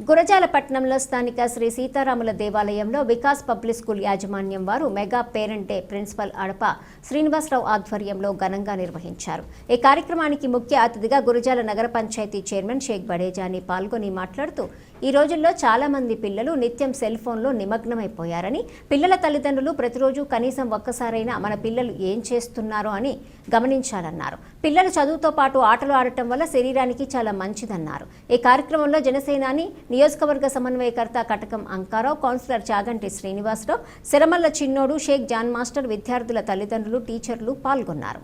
గురజాలపట్నంలో స్థానిక శ్రీ సీతారాముల దేవాలయంలో వికాస్ పబ్లిక్ స్కూల్ యాజమాన్యం వారు mega parent day principal Adapa Srinivasarao ఆధ్వర్యంలో ఘనంగా నిర్వహించారు. ఈ కార్యక్రమానికి ముఖ్య అతిథిగా గురజాల నగర పంచాయతీ చైర్మన్ షేక్ బడేజాని పాల్గొని మాట్లాడుతూ ఈ రోజుల్లో చాలా మంది పిల్లలు నిత్యం సెల్ ఫోన్లో నిమగ్నమైపోయారని పిల్లల తల్లిదండ్రులు ప్రతిరోజు కనీసం ఒక్కసారైనా మన పిల్లలు ఏం చేస్తున్నారో అని గమనించాలన్నారు. పిల్లలు చదువుతో పాటు ఆటలు ఆడటం వల్ల శరీరానికి చాలా మంచిదన్నారు. ఈ కార్యక్రమంలో జనసేనాని నియోజకవర్గ సమన్వయకర్త Katakam Ankarao councillor Chaganti Srinivasarao Siramalla Chinnodu Shaik John master విద్యార్థుల తల్లిదండ్రులు టీచర్లు పాల్గొన్నారు.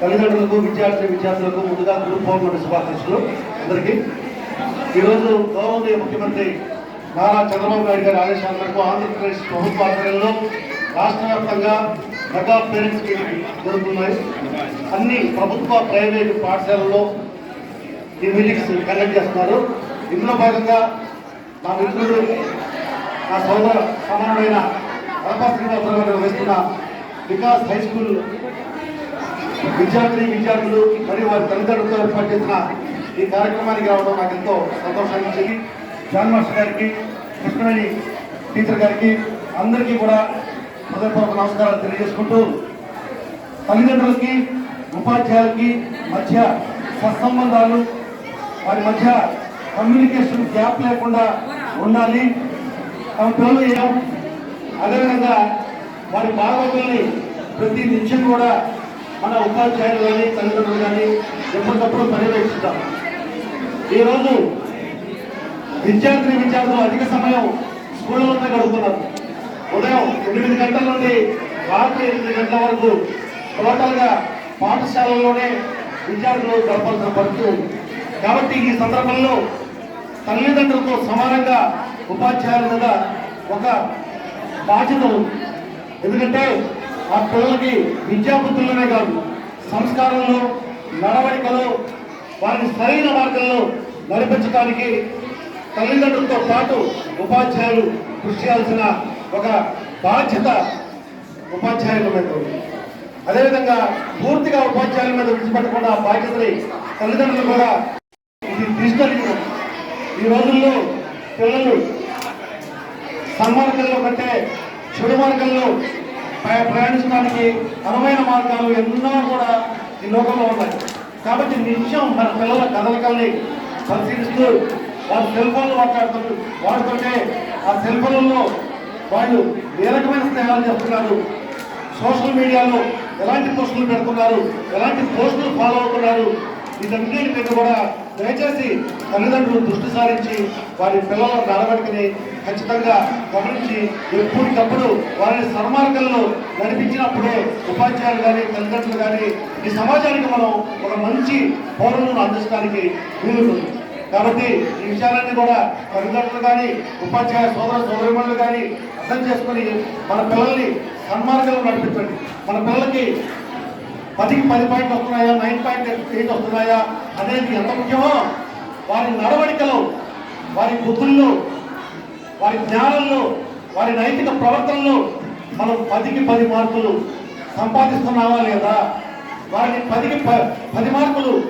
తల్లిదండ్రులకు విద్యార్థి విద్యార్థులకు ముందుగా గురు పౌర్ణమి శుభాకాంక్షలు. అందరికీ ఈరోజు గౌరవనీయ ముఖ్యమంత్రి నారా చంద్రబాబు నాయుడు గారి ఆదేశాల మేరకు ఆంధ్రప్రదేశ్ ప్రభుత్వ ఆధ్వర్యంలో రాష్ట్ర వ్యాప్తంగా మెగా పేరెంట్స్ మీటింగ్ జరుగుతున్నాయి. అన్ని ప్రభుత్వ ప్రైవేటు పాఠశాలల్లో ఈ మీటింగ్స్ కండక్ట్ చేస్తున్నారు. ఇందులో భాగంగా నా మిత్రుడు నా సోదర సమానమైన అల్పా శ్రీనివాసరావు గారు నిర్వహిస్తున్న వికాస్ హై స్కూల్ విద్యార్థి విద్యార్థులు మరియు వారి తల్లిదండ్రులతో ఏర్పాటు చేసిన ఈ కార్యక్రమానికి రావడం నాకు ఎంతో సంతోషాన్ని ఇచ్చింది. జాన్ మాస్టర్ గారికి కృష్ణవేణి టీచర్ గారికి అందరికీ కూడా హృదయపూర్వక నమస్కారాలు తెలియజేసుకుంటూ తల్లిదండ్రులకి ఉపాధ్యాయులకి మధ్య సత్సంబంధాలు వారి మధ్య కమ్యూనికేషన్ గ్యాప్ లేకుండా ఉండాలి. తమ పిల్లలు ఏం అదేవిధంగా వారి బాగోగుల్ని ప్రతి నిత్యం కూడా మన ఉపాధ్యాయులు కానీ తల్లిదండ్రులు కానీ ఎప్పటికప్పుడు పర్యవేక్షిస్తాం ఈరోజు విద్యార్థి విద్యార్థులు అధిక సమయం స్కూళ్ళలోనే గడుపుతున్నారు. ఉదయం ఎనిమిది గంటల నుండి రాత్రి ఎనిమిది గంటల వరకు టోటల్గా పాఠశాలలోనే విద్యార్థులు గడపాల్సిన పరిస్థితి ఉంది. కాబట్టి ఈ సందర్భంలో తల్లిదండ్రులతో సమానంగా ఉపాధ్యాయుల మీద ఒక బాధ్యత ఉంది. ఎందుకంటే ఆ పిల్లలకి విద్యాబుద్ధుల్లోనే కాదు సంస్కారంలో నడవడికలో వారిని సరైన మార్గంలో నడిపించడానికి తల్లిదండ్రులతో పాటు ఉపాధ్యాయులు కృషి చేయాల్సిన ఒక బాధ్యత ఉపాధ్యాయుల మీద ఉంది. అదేవిధంగా పూర్తిగా ఉపాధ్యాయుల మీద విడిచిపెట్టకుండా బాధ్యతని తల్లిదండ్రులు కూడా ఇది డిజిటల్ ఈ రోజుల్లో పిల్లలు సన్మార్గంలో కంటే చెడు మార్గంలో ప్రయాణించడానికి అనువైన మార్గాలు ఎన్నో కూడా ఈ లోకంలో ఉన్నాయి. కాబట్టి నిత్యం మన పిల్లల కదలికల్ని పరిశీలిస్తూ వాళ్ళు సెల్ ఫోన్లు మాట్లాడుతూ వాడుతుంటే ఆ సెల్ ఫోన్లలో వాళ్ళు ఏ రకమైన స్నేహాలు చేస్తున్నారు? సోషల్ మీడియాలో ఎలాంటి పోస్టులు పెడుతున్నారు? ఎలాంటి పోస్టులు ఫాలో అవుతున్నారు? వీటన్నిటి మీద కూడా దయచేసి తల్లిదండ్రులు దృష్టి సారించి వారి పిల్లల నడవడికని ఖచ్చితంగా గమనించి ఎప్పటికప్పుడు వారిని సన్మార్గంలో నడిపించినప్పుడే ఉపాధ్యాయులు కానీ తల్లిదండ్రులు కానీ ఈ సమాజానికి మనం ఒక మంచి పౌరులను అందించడానికి వీలుంటుంది కాబట్టి ఈ విషయాలన్నీ కూడా తల్లిదండ్రులు కానీ ఉపాధ్యాయ సోదర సోదరిమణులు కానీ అర్థం చేసుకొని మన పిల్లల్ని సన్మార్గంలో నడిపించండి. మన పిల్లలకి పదికి పది పాయింట్లు వస్తున్నాయా? నైన్ పాయింట్ ఎయిట్ వస్తున్నాయా? అనేది ఎంత ముఖ్యమో? వారి నడవడికలో వారి బుద్ధుల్లో వారి జ్ఞానంలో వారి నైతిక ప్రవర్తనలో మనం పదికి పది మార్కులు సంపాదిస్తున్నావా లేదా? వారిని పదికి ప- పది మార్కులు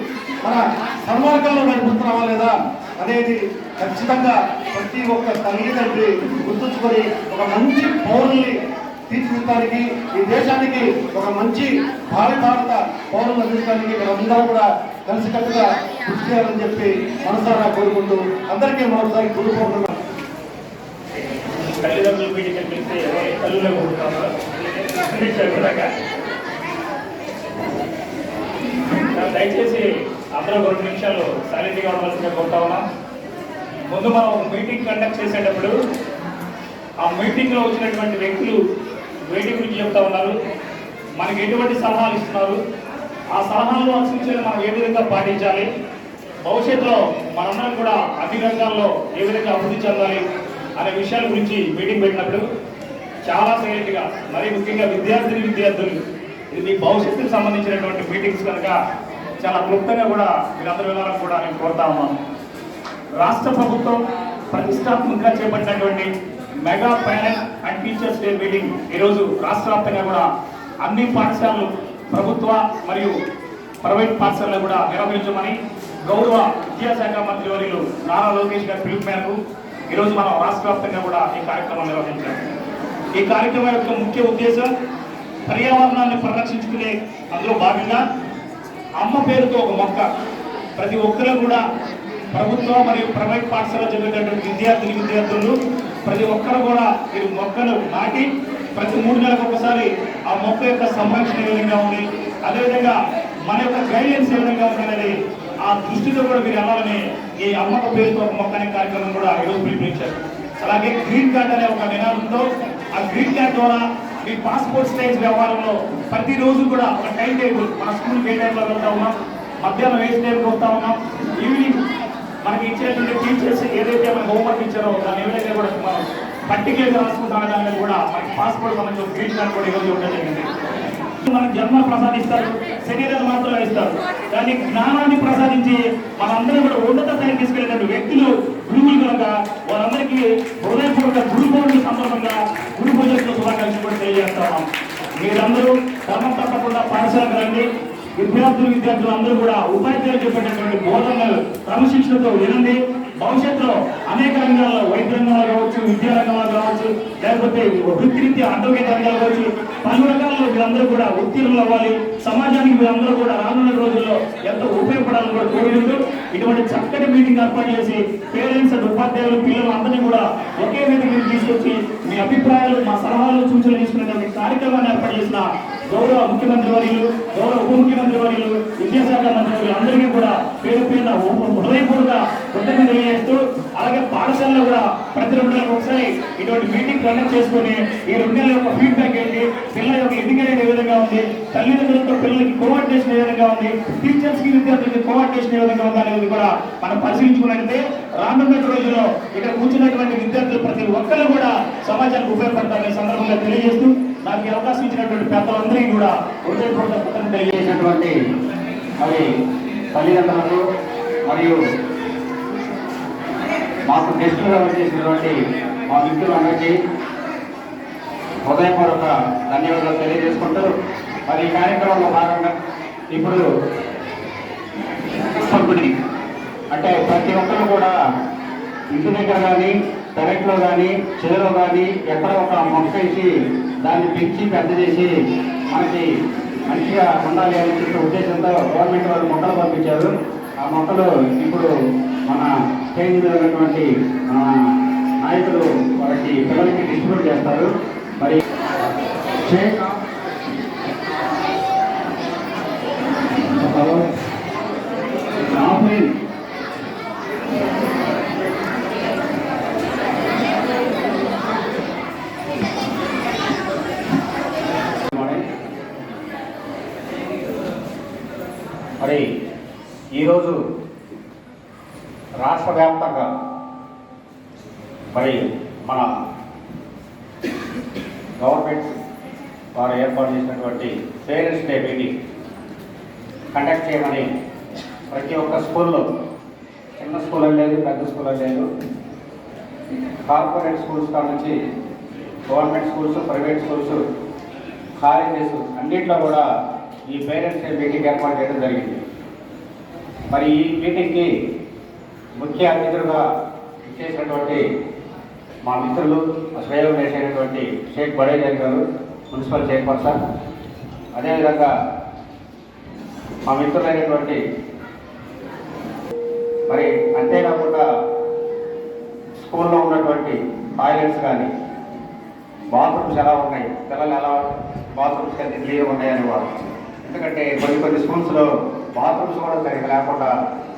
మన సన్మార్గంలో నడిపిస్తున్నావా లేదా? అనేది ఖచ్చితంగా ప్రతి ఒక్క తల్లిదండ్రి గుర్తుంచుకొని ఒక మంచి పౌరుల్ని తీర్చిదిద్దడానికి ఈ దేశానికి ఒక మంచి భావి భారత పౌరులు అందించడానికి మీరందరూ కూడా కలిసికట్టుగా కృషి చేయాలని చెప్పి మనసారా కోరుకుంటూ అందరికీ మరోసారి కోరుకుంటున్నాం తల్లిదండ్రులు మీటింగ్ పిలిస్తే తల్లులే దయచేసి అందరూ ఒక రెండు నిమిషాలు సైలెంట్గా ఉండవలసిందిగా కోరుతా ఉన్నా. ముందు మనం మీటింగ్ కండక్ట్ చేసేటప్పుడు ఆ మీటింగ్లో వచ్చినటువంటి వ్యక్తులు వేటి గురించి చెప్తా ఉన్నారు. మనకి ఎటువంటి సలహాలు ఇస్తున్నారు? ఆ సలహాలు ఆ సూచనలు మనం ఏ విధంగా పాటించాలి? భవిష్యత్తులో మనందరం కూడా అన్ని రంగాల్లో ఏ విధంగా అభివృద్ధి చెందాలి అనే విషయాల గురించి మీటింగ్ పెట్టినప్పుడు చాలా సైలెంట్గా మరీ ముఖ్యంగా విద్యార్థిని విద్యార్థులు ఇది మీ భవిష్యత్తుకు సంబంధించినటువంటి మీటింగ్స్ కనుక చాలా క్లుప్తంగా కూడా మీరందరూ వినాలని కూడా నేను కోరుతా ఉన్నాను. రాష్ట్ర ప్రభుత్వం ప్రతిష్టాత్మకంగా చేపట్టినటువంటి mega parent and teachers day meeting ఈరోజు రాష్ట్ర వ్యాప్తంగా కూడా అన్ని పాఠశాలలు ప్రభుత్వ మరియు ప్రైవేట్ పాఠశాలలో కూడా నిర్వహించమని గౌరవ విద్యాశాఖ మంత్రి వర్యులు నారా లోకేష్ గారి పిలుపు మేరకు ఈరోజు మనం రాష్ట్ర వ్యాప్తంగా కూడా ఈ కార్యక్రమం నిర్వహించాం. ఈ కార్యక్రమం యొక్క ముఖ్య ఉద్దేశం పర్యావరణాన్ని పరిరక్షించుకునే అందులో భాగంగా అమ్మ పేరుతో ఒక మొక్క. ప్రతి ఒక్కరు కూడా ప్రభుత్వ మరియు ప్రైవేట్ పాఠశాల చదివేటటువంటి విద్యార్థిని విద్యార్థులు ప్రతి ఒక్కరు కూడా మీరు మొక్కలు నాటి ప్రతి మూడు నెలలకు ఒకసారి ఆ మొక్క యొక్క సంరక్షణ ఏ విధంగా ఉంది? అదేవిధంగా మన యొక్క గైడెన్స్ ఏ విధంగా ఉందనేది అనేది ఆ దృష్టితో కూడా మీరు వెళ్ళాలని ఈ అమ్మక పేరుతో ఒక మొక్క అనే కార్యక్రమం కూడా ఈరోజు పిలిపించారు. అలాగే గ్రీన్ కార్డ్ అనే ఒక నినాదంతో ఆ గ్రీన్ కార్డ్ ద్వారా మీ పాస్పోర్ట్ సైజ్ వ్యవహారంలో ప్రతిరోజు కూడా ఒక టైం టేబుల్ మన స్కూల్కి ఏ టైంలో వెళ్తా ఉన్నాం? మధ్యాహ్నం ఏ టైంకి వస్తా ఉన్నాం? మనకి ఇచ్చేటువంటి టీచర్స్ ఏదైతే మనకి హోంవర్క్ ఇచ్చారో దాన్ని ఏదైతే కూడా మనం పర్టికులర్గా రాసుకుంటామో దాని మీద కూడా మనకి పాస్పోర్ట్ సంబంధించిన గ్రీన్ కార్డ్ కూడా ఇవ్వడం ఇవ్వడం జరిగింది. మనకు జన్మ ప్రసాదిస్తారు శరీరాన్ని మాత్రమే ఇస్తారు దాన్ని జ్ఞానాన్ని ప్రసాదించి మనందరం కూడా ఉన్నత స్థాయికి తీసుకెళ్ళినటువంటి వ్యక్తులు గురువులు కనుక వారందరికీ హృదయపూర్వక గురు పౌర్ణమి సందర్భంగా గురు పూజలతో శుభాకాంక్షలు కూడా తెలియజేస్తాం మీరందరూ క్రమం తప్పకుండా పాఠశాలకు రండి. విద్యార్థులు విద్యార్థులు అందరూ కూడా ఉపాధ్యాయులు చెప్పేటటువంటి బోధనలు క్రమశిక్షణతో వినండి. భవిష్యత్తులో అనేక రంగాల్లో వైద్య రంగంలో కావచ్చు విద్యా రంగంలో కావచ్చు లేకపోతే వృత్తిరీత్యా అడ్వకేట్ రంగాలు కావచ్చు పలు రకాల్లో వీళ్ళందరూ కూడా ఉత్తీర్ణులు అవ్వాలి. సమాజానికి వీళ్ళందరూ కూడా రానున్న రోజుల్లో ఎంతో ఉపయోగపడాలని కూడా కోరుకుంటూ ఇటువంటి చక్కటి మీటింగ్ ఏర్పాటు చేసి పేరెంట్స్ అండ్ ఉపాధ్యాయులు పిల్లలు అందరినీ కూడా ఒకే వేదిక తీసుకొచ్చి మీ అభిప్రాయాలు మా సలహాలు సూచనలు తీసుకునేటువంటి కార్యక్రమాన్ని ఏర్పాటు చేసిన గౌరవ ముఖ్యమంత్రి వర్యులు గౌరవ ఉప ముఖ్యమంత్రి వర్యులు విద్యాశాఖ మంత్రి వర్యులు అందరికీ కూడా పేరు పేరున హృదయపూర్వక కృతజ్ఞత తెలియజేస్తూ అలాగే పాఠశాలలో కూడా ప్రతి రెండు నెలలకు ఒకసారి ఇటువంటి మీటింగ్ కండక్ట్ చేసుకుని ఈ రెండు నెలల యొక్క ఫీడ్బ్యాక్ ఏంటి పిల్లల యొక్క ఎడ్యుకేషన్ ఏ విధంగా ఉంది తల్లిదండ్రులతో పిల్లలకి కోఆర్డినేషన్ ఏ విధంగా ఉంది టీచర్స్కి విద్యార్థులకి కోఆర్డినేషన్ ఏ విధంగా ఉంది అనేది కూడా మనం పరిశీలించుకున్నట్లయితే రానున్న రోజుల్లో ఇక్కడ కూర్చున్నటువంటి విద్యార్థులు ప్రతి ఒక్కరు కూడా సమాజానికి ఉపయోగపడతారనే సందర్భంగా తెలియజేస్తూ నాకు ఈ అవకాశం ఇచ్చినటువంటి పెద్దలందరికీ కూడా హృదయపూర్వక తెలియజేసినటువంటి మరి తల్లిదండ్రులకు మరియు మాకు గెస్టులుగా వచ్చేసినటువంటి మా మిత్రులందరికీ హృదయపూర్వక ధన్యవాదాలు తెలియజేసుకుంటూ మరి ఈ కార్యక్రమంలో భాగంగా ఇప్పుడు పంపిణీ అంటే ప్రతి ఒక్కరు కూడా ఇంటి దగ్గర కానీ పెరట్లో కానీ చేలో కానీ ఎక్కడ ఒక మొక్క వేసి దాన్ని పెంచి పెద్ద చేసి మనకి మంచిగా ఉండాలి అని చెప్పే ఉద్దేశంతో గవర్నమెంట్ వాళ్ళు మొక్కలు పంపించారు. ఆ మొక్కలు ఇప్పుడు మన స్టేజ్ మీద ఉన్నటువంటి మన నాయకులు వారికి పిల్లలకి డిస్ట్రిబ్యూట్ చేస్తారు. మరి షేక్ మరి ఈరోజు రాష్ట్ర వ్యాప్తంగా మరి మన గవర్నమెంట్ వారు ఏర్పాటు చేసినటువంటి పేరెంట్స్ డే మీటింగ్ కండక్ట్ చేయమని ప్రతి ఒక్క స్కూల్లో చిన్న స్కూల్ అని లేదు పెద్ద స్కూల్ అని లేదు కార్పొరేట్ స్కూల్స్ కాడ నుంచి government schools private schools colleges అన్నింటిలో కూడా ఈ పేరెంట్స్ డే మీటింగ్ ఏర్పాటు చేయడం జరిగింది. మరి ఈ మీటింగ్కి ముఖ్య అతిథులుగా ఇచ్చేసినటువంటి మా మిత్రులు స్వయం చేసేటటువంటి షేక్ బడేజన్ గారు మున్సిపల్ చైర్పర్సన్ అదేవిధంగా మా మిత్రులైనటువంటి మరి అంతేకాకుండా స్కూల్లో ఉన్నటువంటి టాయిలెట్స్ కానీ బాత్రూమ్స్ ఎలా ఉన్నాయి పిల్లలు ఎలా బాత్రూమ్స్ కానీ క్లియర్ ఉన్నాయని వాళ్ళు ఎందుకంటే కొన్ని కొన్ని స్కూల్స్లో బాత్రూమ్స్ కూడా సరిగ్గా లేకుండా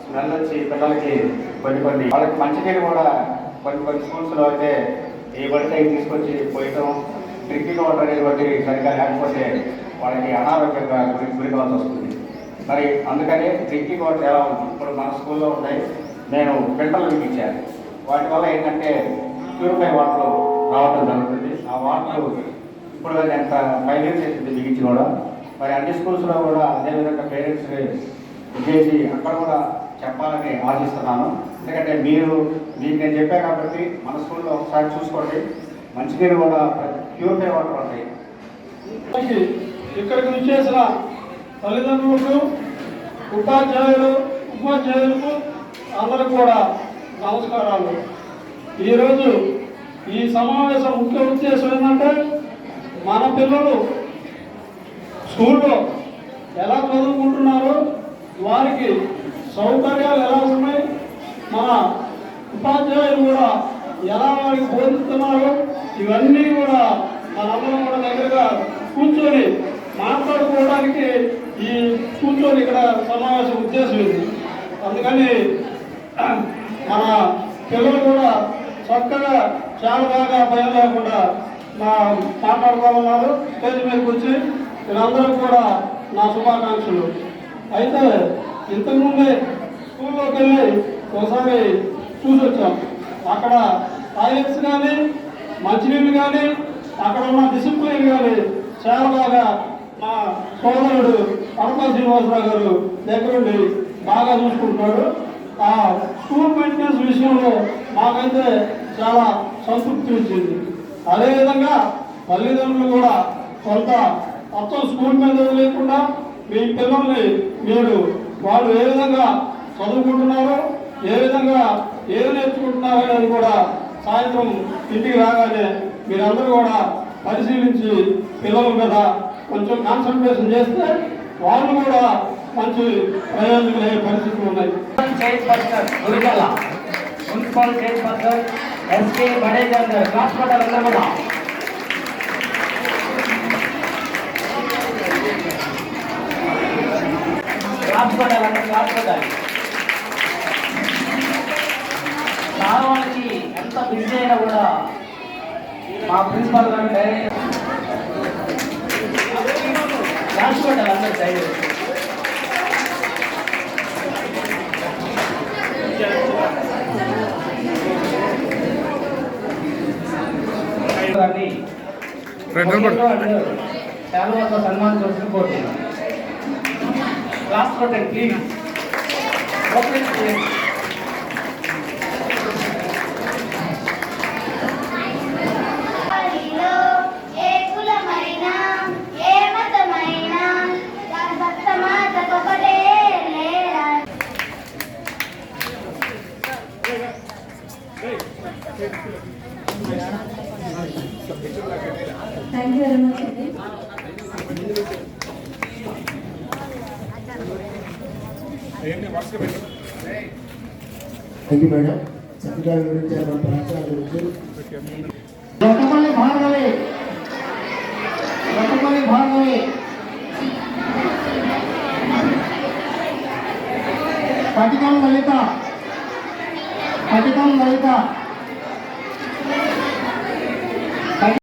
స్మెల్ వచ్చి పిల్లలకి కొన్ని కొన్ని వాళ్ళకి మంచినీళ్ళు కూడా కొన్ని కొన్ని స్కూల్స్లో అయితే ఏ పడితే తీసుకొచ్చి పోయటం డ్రింకింగ్ వాటర్ అనేటువంటి సరిగ్గా లేకపోతే వాళ్ళకి అనారోగ్యంగా గురి కావాల్సి వస్తుంది. మరి అందుకనే డ్రింకింగ్ వాటర్ ఎలా ఉంది? ఇప్పుడు మన స్కూల్లో ఉన్నాయి. నేను ఫిల్టర్లు ఇచ్చాను వాటి వల్ల ఏంటంటే ప్యూరిఫై వాటర్ రావడం జరుగుతుంది. ఆ వాటర్ ఇప్పుడు అది ఎంత ఫైనల్ చేసింది బిగించి కూడా? మరి అన్ని స్కూల్స్లో కూడా అదేవిధంగా పేరెంట్స్ చేసి అక్కడ కూడా చెప్పాలని ఆశిస్తున్నాను. ఎందుకంటే మీరు మీకు నేను చెప్పాను కాబట్టి మన స్కూల్లో ఒకసారి చూసుకోండి. మంచినీరు కూడా ప్యూరిఫై వాటర్ ఉంటాయి ఇక్కడికి వచ్చేసిన తల్లిదండ్రులకు ఉపాధ్యాయులు ఉపాధ్యాయులకు అందరికి కూడా నమస్కారాలు. ఈరోజు ఈ సమావేశం ముఖ్య ఉద్దేశం ఏంటంటే మన పిల్లలు స్కూల్లో ఎలా చదువుకుంటున్నారో వారికి సౌకర్యాలు ఎలా ఉన్నాయి మన ఉపాధ్యాయులు కూడా ఎలా వారికి బోధిస్తున్నారో ఇవన్నీ కూడా మనందరం కూడా దగ్గరగా కూర్చొని మాట్లాడుకోవడానికి ఈ కూర్చొని ఇక్కడ సమావేశం ఉద్దేశం ఇది. అందుకని మన పిల్లలు కూడా చక్కగా చాలా బాగా భయం లేకుండా మా మాట్లాడుకోవాలన్నారు స్టేజ్ మీదకి వచ్చి మీరందరూ కూడా నా శుభాకాంక్షలు. అయితే ఇంతకుముందే స్కూల్లోకి వెళ్ళి ఒకసారి చూసి వచ్చాం అక్కడ టాయిలెట్స్ కానీ మంచినీళ్ళు కానీ అక్కడ ఉన్న డిసిప్లిన్ కానీ చాలా బాగా మా సోదరుడు పరపా శ్రీనివాసరావు గారు దగ్గరుండి బాగా చూసుకుంటున్నాడు. ఆ స్కూల్ మెయింటెనెన్స్ విషయంలో మాకైతే చాలా సంతృప్తి ఇచ్చింది అదేవిధంగా తల్లిదండ్రులు కూడా కొంత మొత్తం స్కూల్ మీద లేకుండా మీ పిల్లల్ని మీరు వాళ్ళు ఏ విధంగా చదువుకుంటున్నారో ఏ విధంగా ఏది నేర్చుకుంటున్నారో అనేది కూడా సాయంత్రం ఇంటికి రాగానే మీరందరూ కూడా పరిశీలించి పిల్లల మీద కొంచెం కాన్సన్ట్రేషన్ చేస్తే వాళ్ళు కూడా మంచి ప్రయోజనం అయ్యే పరిస్థితులు ఉన్నాయి. మున్సిపల్ చైర్పర్సన్ ఎస్కే బడేజర్ హాస్పిటల్ అందరూ కూడా పట్టాలి చాలా వాళ్ళకి ఎంత బిజీ అయినా కూడా మా ప్రిన్సిపల్ గారు డైరెక్ట్ క్లాస్ అందరూ శాలువాతో సన్మానించవలసిన కోరుతున్నాను nuestra tercina. No thank you madam. చక్కగా వివరించారు మన ప్రాంతాల గురించి. రొట్టపల్లి భార్గవి. రొట్టపల్లి భార్గవి. పటికం లలిత. పటికం లలిత.